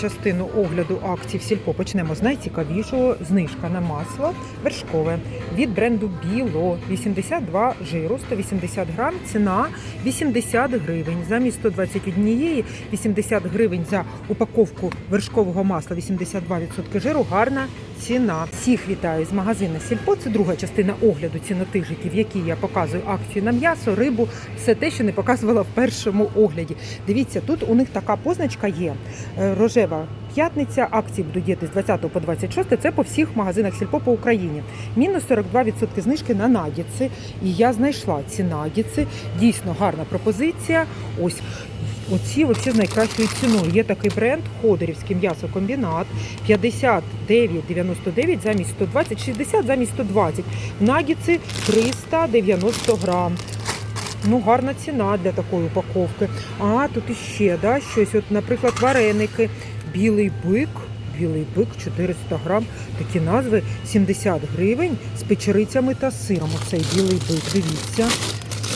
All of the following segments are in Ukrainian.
частину огляду акцій в сільпо почнемо з найцікавішого. Знижка на масло вершкове від бренду Біло 82 жиру, 180 грам, ціна 80 гривень. Замість 121 80 гривень за упаковку вершкового масла 82% жиру. Гарна ціна. Всіх вітаю з магазину Сільпо. Це друга частина огляду цінотижиків, в якій я показую акцію на м'ясо, рибу, все те, що не показувала в першому огляді. Дивіться, тут у них така позначка є е, рожева. П'ятниця акції будуть діяти з 20 по 26. Це по всіх магазинах Сільпо по Україні. Мінус 42% знижки на нагідси. І я знайшла ці нагідси. Дійсно гарна пропозиція. Ось Оці оці з найкращою ціною. Є такий бренд Ходорівський м'ясокомбінат 59,99 замість 120, 60 замість 120. Нагіці 390 грам. Ну, гарна ціна для такої упаковки. А тут іще да, щось. От, наприклад, вареники, білий бик. Білий бик 400 грам. Такі назви 70 гривень з печерицями та сиром. Оцей білий бик. Дивіться.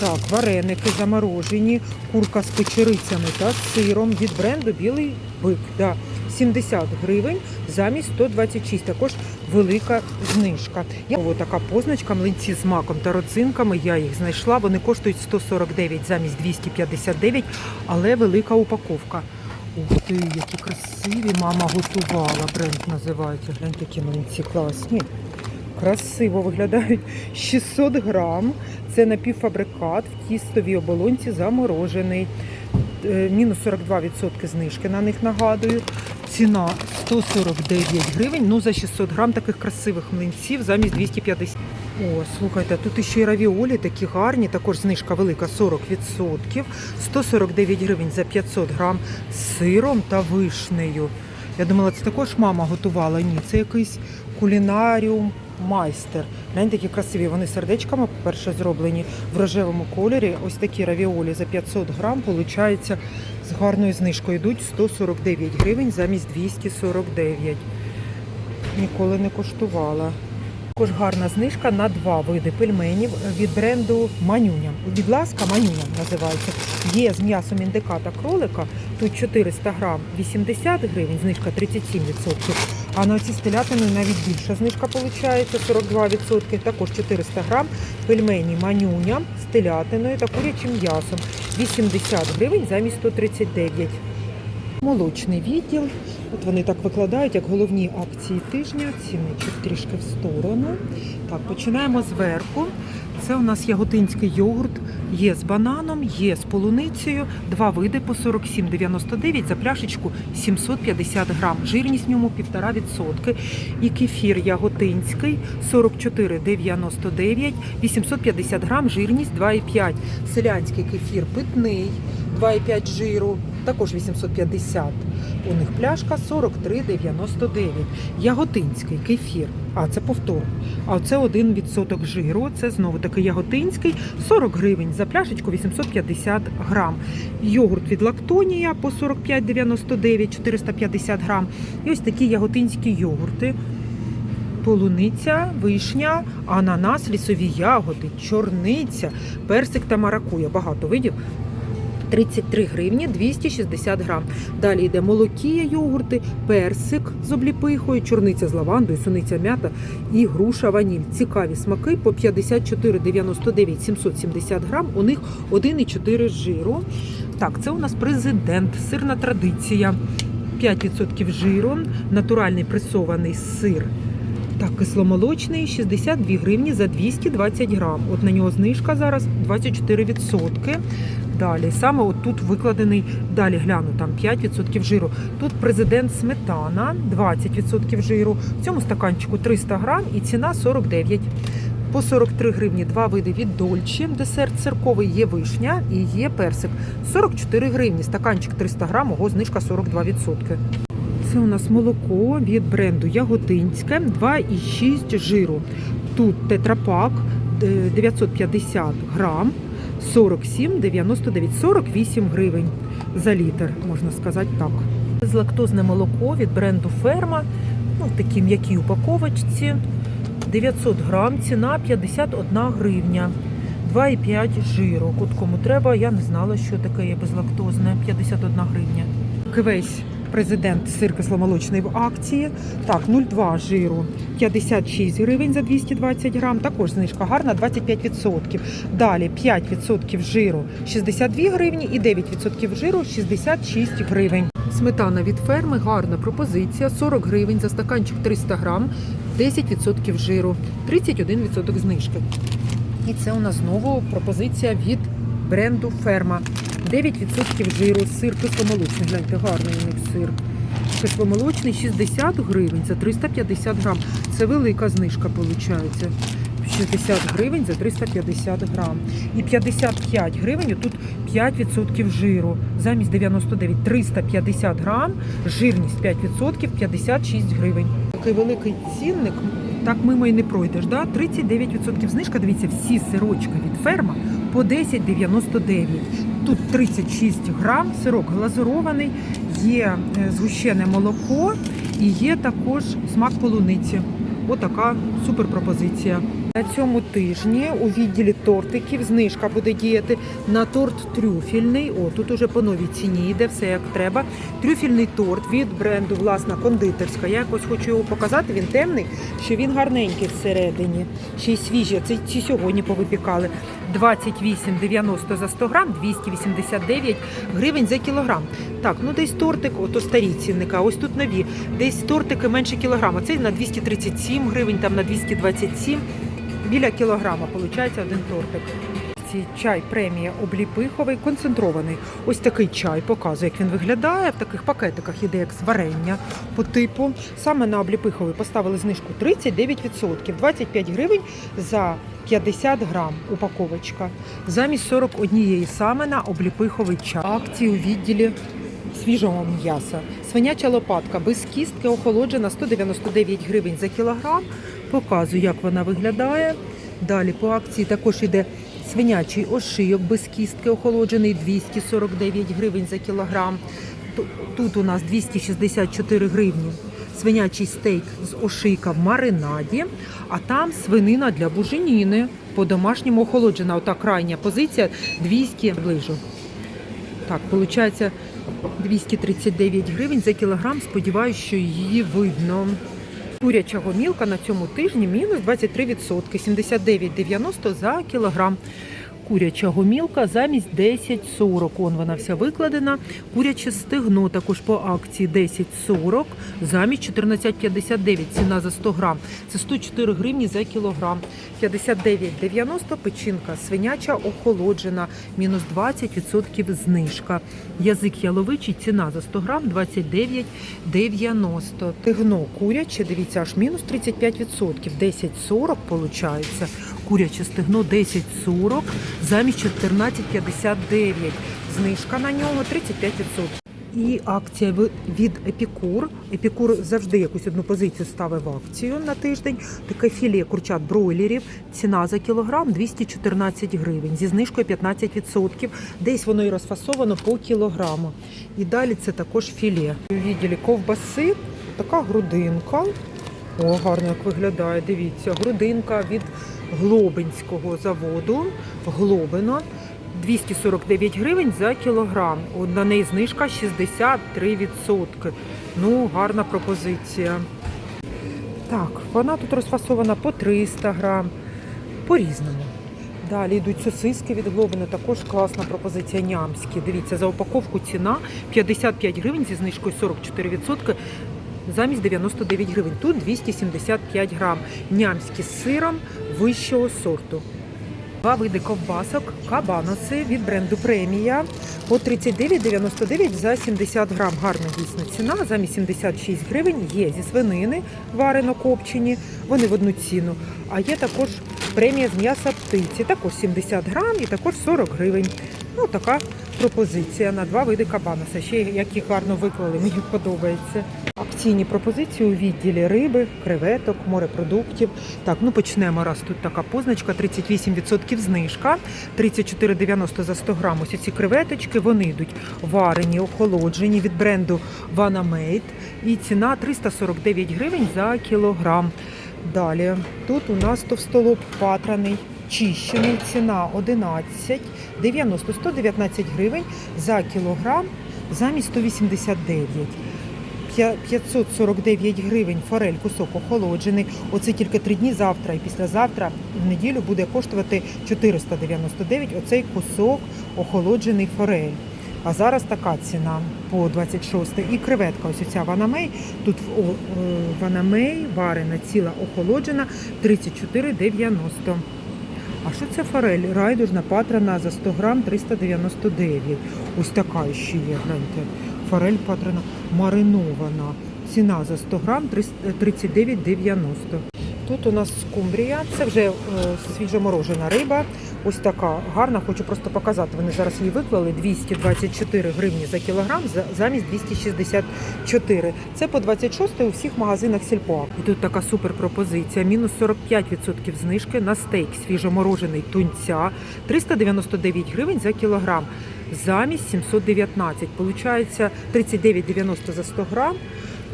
Так, вареники заморожені, курка з печерицями та сиром від бренду Білий бик. Да. 70 гривень замість 126. Також велика знижка. Я ось така позначка, млинці з маком та родзинками. Я їх знайшла. Вони коштують 149 замість 259, але велика упаковка. Ух ти, які красиві мама готувала. Бренд називається. Глянь, такі млинці класні. Красиво виглядають 600 грам. Це напівфабрикат в тістовій оболонці заморожений. Е, Мінус 42% знижки на них нагадую. Ціна 149 гривень. Ну за 600 грам таких красивих млинців замість 250. О, слухайте, тут іще й равіолі такі гарні, також знижка велика 40%. 149 гривень за 500 грам з сиром та вишнею. Я думала, це також мама готувала. Ні, це якийсь кулінаріум майстер. Гляньте, які красиві. Вони сердечками, по-перше, зроблені в рожевому кольорі. Ось такі равіолі за 500 грам, получається, з гарною знижкою йдуть 149 гривень замість 249. Ніколи не коштувала. Також гарна знижка на два види пельменів від бренду Манюня. Будь ласка, Манюня називається. Є з м'ясом індика та кролика. Тут 400 грам 80 гривень, знижка 37%. А на оці з навіть більша знижка виходить, 42%. Також 400 грам пельмені Манюня з телятиною та курячим м'ясом. 80 гривень замість 139. Молочний відділ. От вони так викладають, як головні акції тижня. Цінничок трішки в сторону. Так, починаємо зверху. Це у нас яготинський йогурт. Є з бананом, є з полуницею. Два види по 47,99 за пляшечку 750 грам. Жирність в ньому 1,5%. І кефір яготинський 44,99, 850 грам, жирність 2,5. Селянський кефір питний 2,5 жиру, також 850. У них пляшка 43,99. Яготинський кефір. А, це повтор. А це 1% жиру. Це знову таки яготинський. 40 гривень за пляшечку 850 грам. Йогурт від лактонія по 45,99, 450 грам. І ось такі яготинські йогурти. Полуниця, вишня, ананас, лісові ягоди, чорниця, персик та маракуя. Багато видів. 33 гривні 260 грам. Далі йде молокія йогурти, персик з обліпихою, чорниця з лавандою, суниця м'ята і груша ваніль. Цікаві смаки по 54,99 770 грам. У них 1,4 жиру. Так, це у нас президент, сирна традиція. 5% жиру, натуральний пресований сир. Так, кисломолочний 62 гривні за 220 грам. От на нього знижка зараз 24%. Далі саме от тут викладений, далі гляну, там 5% жиру. Тут президент сметана, 20% жиру. В цьому стаканчику 300 грам і ціна 49. По 43 гривні два види від Дольче. Десерт цирковий є вишня і є персик. 44 гривні. Стаканчик 300 грам, ого, знижка 42%. Це у нас молоко від бренду Яготинське, 2,6 жиру. Тут тетрапак е, 950 грам, 47,99, 48 гривень за літр, можна сказати так. Безлактозне молоко від бренду Ферма, ну, в такій м'якій упаковочці. 900 грам, ціна 51 гривня. 2,5 жиру. От кому треба, я не знала, що таке є безлактозне. 51 гривня. Квесь президент сир кисломолочний в акції. Так, 0,2 жиру 56 гривень за 220 грам. Також знижка гарна 25%. Далі 5% жиру 62 гривні і 9% жиру 66 гривень. Сметана від ферми гарна пропозиція 40 гривень за стаканчик 300 грам, 10% жиру, 31% знижки. І це у нас знову пропозиція від бренду Ферма. 9% жиру, сир кисломолочний. Гляньте, гарний у них сир. Кисломолочний 60 гривень за 350 грам. Це велика знижка виходить. 60 гривень за 350 грам. І 55 гривень, тут 5% жиру. Замість 99 350 грам, жирність 5%, 56 гривень. Такий великий цінник, так мимо і не пройдеш. Да? 39% знижка, дивіться, всі сирочки від ферма по 10,99. Тут 36 грам, сирок глазурований, є е, згущене молоко і є також смак полуниці. Отака супер пропозиція. На цьому тижні у відділі тортиків знижка буде діяти на торт трюфільний. О, тут уже по новій ціні йде все як треба. Трюфільний торт від бренду власна кондитерська. Я якось хочу його показати. Він темний, що він гарненький всередині. Ще й свіжий. Це ці сьогодні повипікали. 28,90 за 100 грам, 289 гривень за кілограм. Так, ну десь тортик, ото старі цінника, ось тут нові. Десь тортики менше кілограма. Цей на 237 гривень, там на 227. Біля кілограма виходить один тортик. Ці чай премія обліпиховий, концентрований. Ось такий чай показує, як він виглядає. В таких пакетиках іде як з варення по типу. Саме на обліпиховий поставили знижку 39%, 25 гривень за 50 грам упаковочка. Замість 41 саме на обліпиховий чай. Акції у відділі свіжого м'яса. Свиняча лопатка без кістки охолоджена 199 гривень за кілограм. Показую, як вона виглядає. Далі по акції також іде свинячий ошийок без кістки охолоджений 249 гривень за кілограм. Тут у нас 264 гривні. Свинячий стейк з ошийка в маринаді, а там свинина для буженіни. По-домашньому охолоджена. Ота крайня позиція 200 ближу. Так, виходить 239 гривень за кілограм. Сподіваюсь, що її видно. Куряча гомілка на цьому тижні мінус 23%, 79,90 за кілограм. Куряча гомілка замість 10,40. Он вона вся викладена. Куряче стегно також по акції 10,40 замість 14,59. Ціна за 100 грам. Це 104 гривні за кілограм. 59,90 печінка свиняча охолоджена. Мінус 20% знижка. Язик яловичий, ціна за 100 грам 29,90. Тигно куряче, дивіться, аж мінус 35%. 10,40 виходить. Куряче стегно 10,40 замість 14,59. Знижка на нього 35%. І акція від Епікур. Епікур завжди якусь одну позицію ставив акцію на тиждень. Таке філе курчат бройлерів. Ціна за кілограм 214 гривень. Зі знижкою 15%. Десь воно і розфасовано по кілограму. І далі це також філе. У відділі ковбаси така грудинка. О, гарно як виглядає. Дивіться, грудинка від Глобинського заводу. Глобино. 249 гривень за кілограм. На неї знижка 63%. Ну, гарна пропозиція. Так, вона тут розфасована по 300 грам, по-різному. Далі йдуть сосиски від Глобина, також класна пропозиція нямські. Дивіться, за упаковку ціна 55 гривень зі знижкою 44%. Замість 99 гривень. Тут 275 грам. Нямські з сиром вищого сорту. Два види ковбасок, кабаноси від бренду Премія по 39,99 за 70 грам. Гарна дійсно ціна. Замість 76 гривень є зі свинини варено копчені. Вони в одну ціну. А є також премія з м'яса птиці, також 70 грам і також 40 гривень. Ну, така пропозиція на два види кабаноса. Ще як їх гарно виклали, мені подобається. Акційні пропозиції у відділі риби, креветок, морепродуктів. Так, ну почнемо. Раз тут така позначка, 38% знижка, 34,90 за 100 грам. Ось ці креветочки, вони йдуть варені, охолоджені від бренду Vanamade. І ціна 349 гривень за кілограм. Далі тут у нас товстолоб патраний, чищений, ціна 11, 90, 119 гривень за кілограм замість 189. п'я- 549 гривень форель, кусок охолоджений. Оце тільки три дні завтра і післязавтра в неділю буде коштувати 499 оцей кусок охолоджений форель. А зараз така ціна по 26 І креветка, ось ця ванамей. Тут е, ванамей варена, ціла охолоджена 34,90. А що це форель? Райдужна патрана за 100 грам 399. Ось така ще є, гляньте. Форель патрана маринована. Ціна за 100 грам 39,90. Тут у нас скумбрія, це вже е, свіжоморожена риба. Ось така гарна, хочу просто показати. Вони зараз її виклали 224 гривні за кілограм за- замість 264. Це по 26 у всіх магазинах сільпо. І тут така супер пропозиція. Мінус 45% знижки на стейк свіжоморожений тунця 399 гривень за кілограм. Замість 719. Получається 39,90 за 100 грам.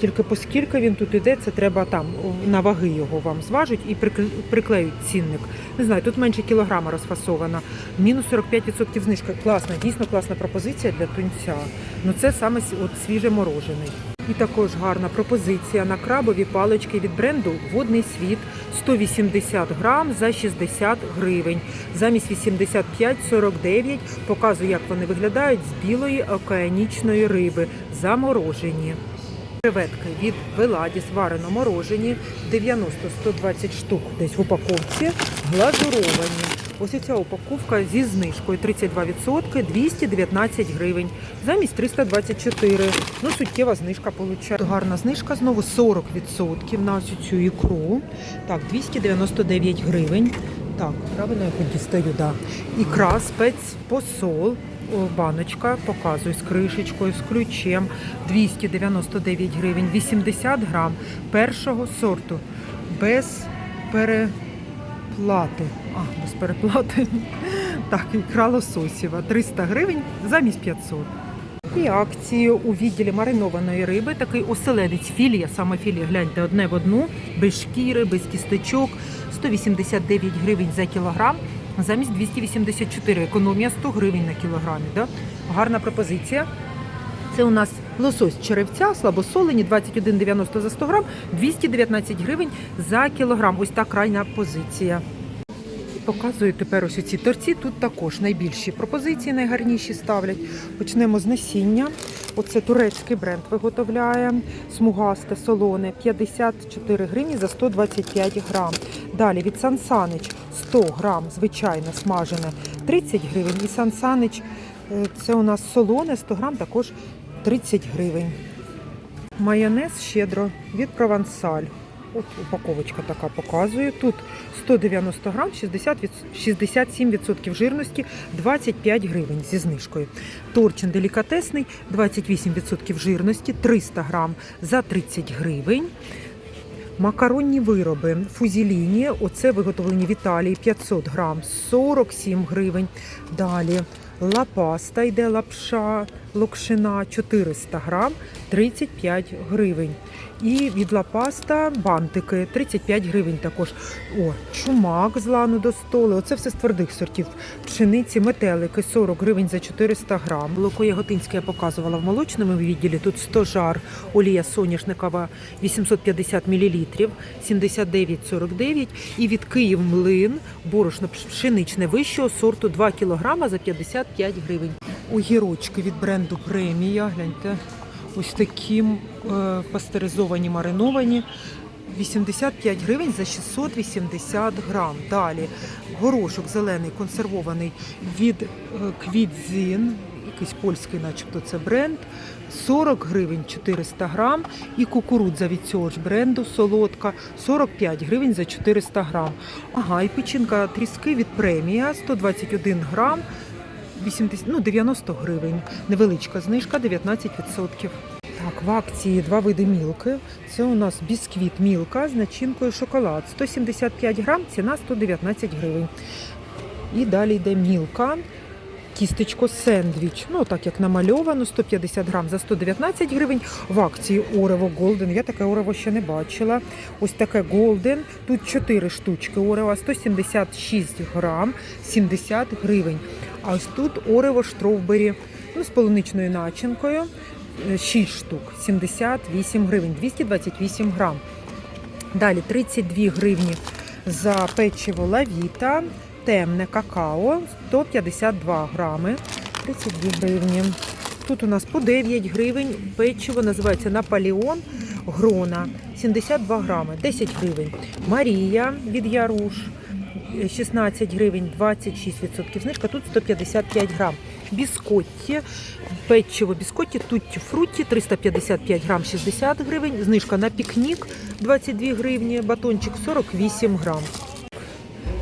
Тільки поскільки він тут іде, це треба там на ваги його вам зважуть і прикл- приклеють цінник. Не знаю, тут менше кілограма розфасована. Мінус 45% знижка. Класна, дійсно класна пропозиція для тунця. Ну це саме от свіже морожений. І також гарна пропозиція на крабові палички від бренду Водний світ 180 грам за 60 гривень. Замість 85,49 показую, як вони виглядають з білої океанічної риби, заморожені. Креветки від Веладіс варено морожені 90-120 штук десь в упаковці, глазуровані. Ось ця упаковка зі знижкою 32%, 219 гривень, замість 324. Ну, суттєва знижка виходить. Гарна знижка знову 40% на ось цю ікру. Так, 299 гривень. Так, правильно я дістаю, да. Ікра, спецпосол, о, баночка, показую з кришечкою, з ключем. 299 гривень, 80 грам першого сорту. Без переплати. А, без переплати. Так, ікра лососєва. 300 гривень замість 500. І акції у відділі маринованої риби, такий оселедець філія, саме філія, гляньте, одне в одну, без шкіри, без кісточок, 189 гривень за кілограм, замість 284, економія 100 гривень на кілограмі. Да? Гарна пропозиція. Це у нас лосось черевця, слабосолені, 21,90 за 100 грам, 219 гривень за кілограм. Ось та крайня позиція. Показую тепер ось ці торці. Тут також найбільші пропозиції, найгарніші ставлять. Почнемо з насіння. Оце турецький бренд виготовляє. Смугасте, солоне, 54 гривні за 125 грам. Далі від Сансанич 100 грам, звичайне смажене, 30 гривень. І Сансанич е, це у нас солоне, 100 грам також 30 гривень. Майонез щедро від Провансаль. От упаковочка така показує. Тут 190 грам, 60 від- 67% жирності, 25 гривень зі знижкою. Торчин делікатесний, 28% жирності, 300 грам за 30 гривень. Макаронні вироби фузіліні, оце виготовлені в Італії 500 грам, 47 гривень. Далі лапаста йде лапша, локшина 400 грам, 35 гривень. І від лапаста бантики 35 гривень також. О, чумак з лану до столу. Оце все з твердих сортів. Пшениці, метелики 40 гривень за 400 грам. Молоко яготинське я показувала в молочному відділі. Тут 100 жар, олія соняшникова 850 мл, 79,49. І від Київ млин борошно пшеничне вищого сорту 2 кг за 55 гривень. Огірочки від бренду Премія. Гляньте, ось такі е, пастеризовані, мариновані. 85 гривень за 680 грам. Далі горошок зелений консервований від е, Квідзін, якийсь польський, начебто це бренд. 40 гривень 400 грам. І кукурудза від цього ж бренду солодка 45 гривень за 400 грам. Ага, і печінка тріски від премія 121 грам. 80, ну, 90 гривень. Невеличка знижка 19%. Так, в акції два види мілки. Це у нас бісквіт мілка з начинкою шоколад. 175 грам, ціна 119 гривень. І далі йде мілка. Кістечко сендвіч, ну так як намальовано, 150 грам за 119 гривень. В акції Орево Голден. Я таке Орево ще не бачила. Ось таке Голден. Тут 4 штучки Орево, 176 грам, 70 гривень. А ось тут Орево Штровбері ну, з полуничною начинкою. 6 штук, 78 гривень, 228 грам. Далі 32 гривні за печиво лавіта, темне какао, 152 грами, 32 гривні. Тут у нас по 9 гривень печиво називається Наполеон Грона, 72 грами, 10 гривень. Марія від Яруш, 16 гривень, 26% знижка, тут 155 грам. Біскотті, печиво біскотті, тутті фрутті, 355 грам, 60 гривень, знижка на пікнік, 22 гривні, батончик 48 грам.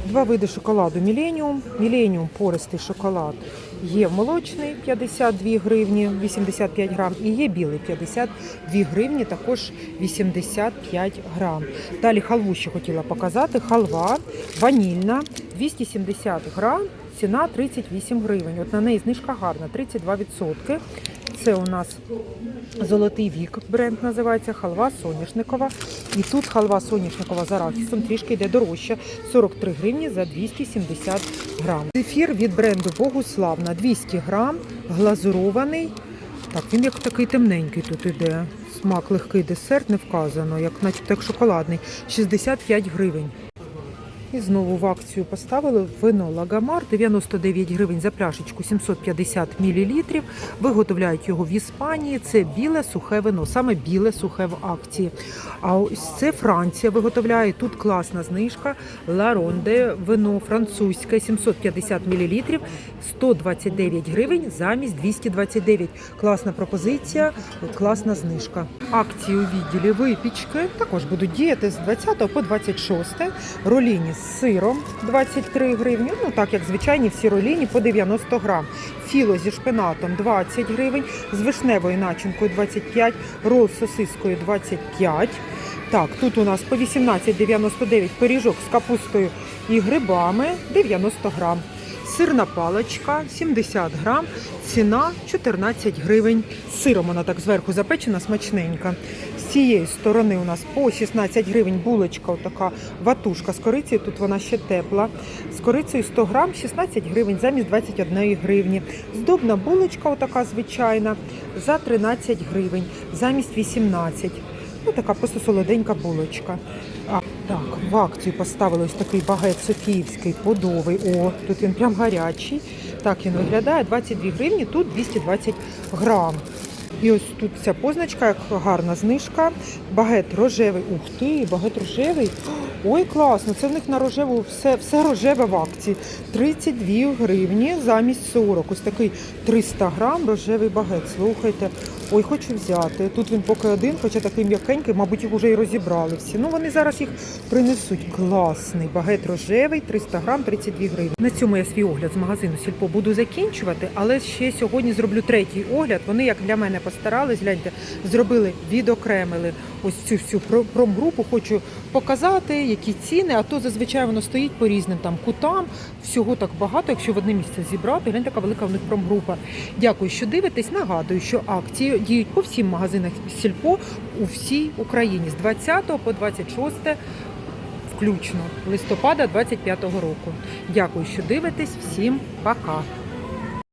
Два види шоколаду Міленіум. Міленіум пористий шоколад. Є молочний 52 гривні, 85 грам, і є білий 52 гривні, також 85 грам. Далі халву ще хотіла показати. Халва ванільна 270 грам, ціна 38 гривень. От на неї знижка гарна, 32%. Це у нас Золотий вік бренд називається халва соняшникова. І тут халва соняшникова з арахісом трішки йде дорожча 43 гривні за 270 грам. Зефір від бренду Богуславна 200 грам, глазурований. Так, він як такий темненький тут іде. Смак легкий десерт не вказано, як начебто як шоколадний. 65 гривень. І знову в акцію поставили вино Лагамар 99 гривень за пляшечку 750 мл. Виготовляють його в Іспанії. Це біле сухе вино, саме біле сухе в акції. А ось це Франція виготовляє. Тут класна знижка. Ларонде вино французьке 750 мл 129 гривень замість 229. Класна пропозиція, класна знижка. Акції у відділі випічки також будуть діяти з 20 по 26. Роліні сиром 23 гривні. Ну так як звичайні всі роліні по 90 грам. Філо зі шпинатом 20 гривень, з вишневою начинкою 25, рол з сосискою 25. Так, тут у нас по 18,99 пиріжок з капустою і грибами 90 грам. Сирна паличка 70 грам, ціна 14 гривень. Сиром вона так зверху запечена, смачненька. З цієї сторони у нас по 16 гривень булочка, отака ватушка з корицею, тут вона ще тепла. З корицею 100 грам, 16 гривень замість 21 гривні. Здобна булочка, отака звичайна, за 13 гривень, замість 18. Ну, така просто солоденька булочка. А, так, в акцію поставили ось такий багет Софіївський подовий. О, тут він прям гарячий. Так він виглядає. 22 гривні, тут 220 грам. І ось тут ця позначка, як гарна знижка. Багет рожевий. Ух ти, багет рожевий. Ой, класно! Це в них на рожеву все, все рожеве в акції. 32 гривні замість 40. Ось такий 300 грам рожевий багет. Слухайте. Ой, хочу взяти. Тут він поки один, хоча такий м'якенький, мабуть, їх вже і розібрали всі. Ну вони зараз їх принесуть. Класний багет рожевий, 300 грам, 32 гривні. На цьому я свій огляд з магазину Сільпо буду закінчувати, але ще сьогодні зроблю третій огляд. Вони, як для мене, постарались, гляньте, зробили, відокремили ось цю всю промгрупу. Хочу показати, які ціни, а то зазвичай воно стоїть по різним там кутам. Всього так багато, якщо в одне місце зібрати. Гляньте, яка велика в них промгрупа. Дякую, що дивитесь. Нагадую, що акції діють по всім магазинах Сільпо у всій Україні з 20 по 26 включно листопада 25 року. Дякую, що дивитесь. Всім пока.